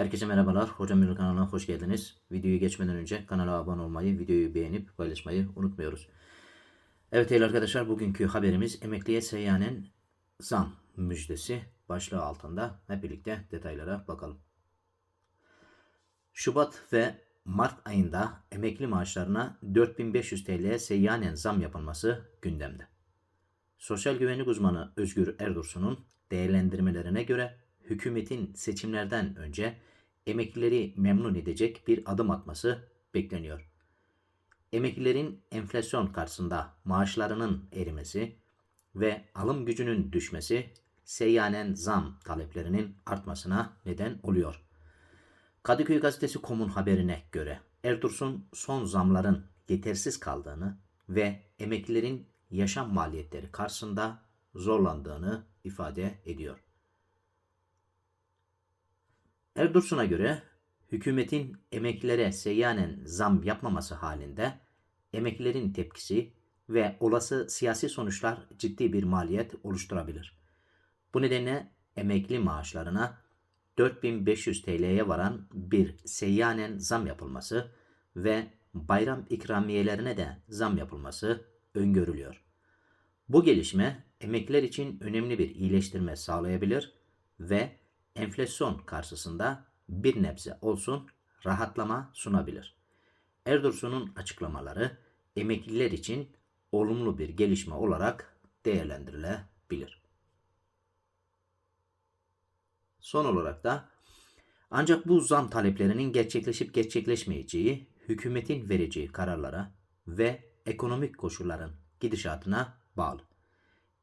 Herkese merhabalar. Hocam Yürü kanalına hoş geldiniz. Videoyu geçmeden önce kanala abone olmayı, videoyu beğenip paylaşmayı unutmuyoruz. Evet değerli arkadaşlar bugünkü haberimiz emekliye seyyanen zam müjdesi başlığı altında hep birlikte detaylara bakalım. Şubat ve Mart ayında emekli maaşlarına 4500 TL seyyanen zam yapılması gündemde. Sosyal güvenlik uzmanı Özgür Erdursun'un değerlendirmelerine göre hükümetin seçimlerden önce emeklileri memnun edecek bir adım atması bekleniyor. Emeklilerin enflasyon karşısında maaşlarının erimesi ve alım gücünün düşmesi seyyanen zam taleplerinin artmasına neden oluyor. Kadıköy Gazetesi Kom'un haberine göre Erdursun son zamların yetersiz kaldığını ve emeklilerin yaşam maliyetleri karşısında zorlandığını ifade ediyor. Erdursun'a göre hükümetin emeklilere seyyanen zam yapmaması halinde emeklilerin tepkisi ve olası siyasi sonuçlar ciddi bir maliyet oluşturabilir. Bu nedenle emekli maaşlarına 4500 TL'ye varan bir seyyanen zam yapılması ve bayram ikramiyelerine de zam yapılması öngörülüyor. Bu gelişme emekliler için önemli bir iyileştirme sağlayabilir ve enflasyon karşısında bir nebze olsun rahatlama sunabilir. Erdursun'un açıklamaları emekliler için olumlu bir gelişme olarak değerlendirilebilir. Son olarak da ancak bu zam taleplerinin gerçekleşip gerçekleşmeyeceği hükümetin vereceği kararlara ve ekonomik koşulların gidişatına bağlı.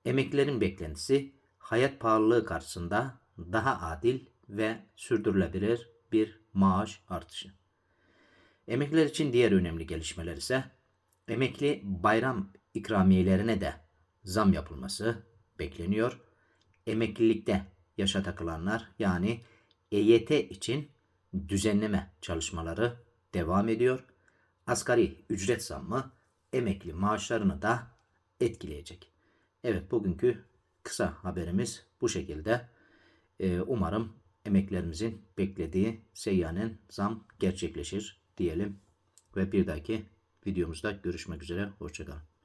Emeklilerin beklentisi hayat pahalılığı karşısında daha adil ve sürdürülebilir bir maaş artışı. Emekliler için diğer önemli gelişmeler ise emekli bayram ikramiyelerine de zam yapılması bekleniyor. Emeklilikte yaşa takılanlar yani EYT için düzenleme çalışmaları devam ediyor. Asgari ücret zammı emekli maaşlarını da etkileyecek. Evet bugünkü kısa haberimiz bu şekilde. Ee, umarım emeklerimizin beklediği seyyanen zam gerçekleşir diyelim. Ve bir dahaki videomuzda görüşmek üzere. Hoşçakalın.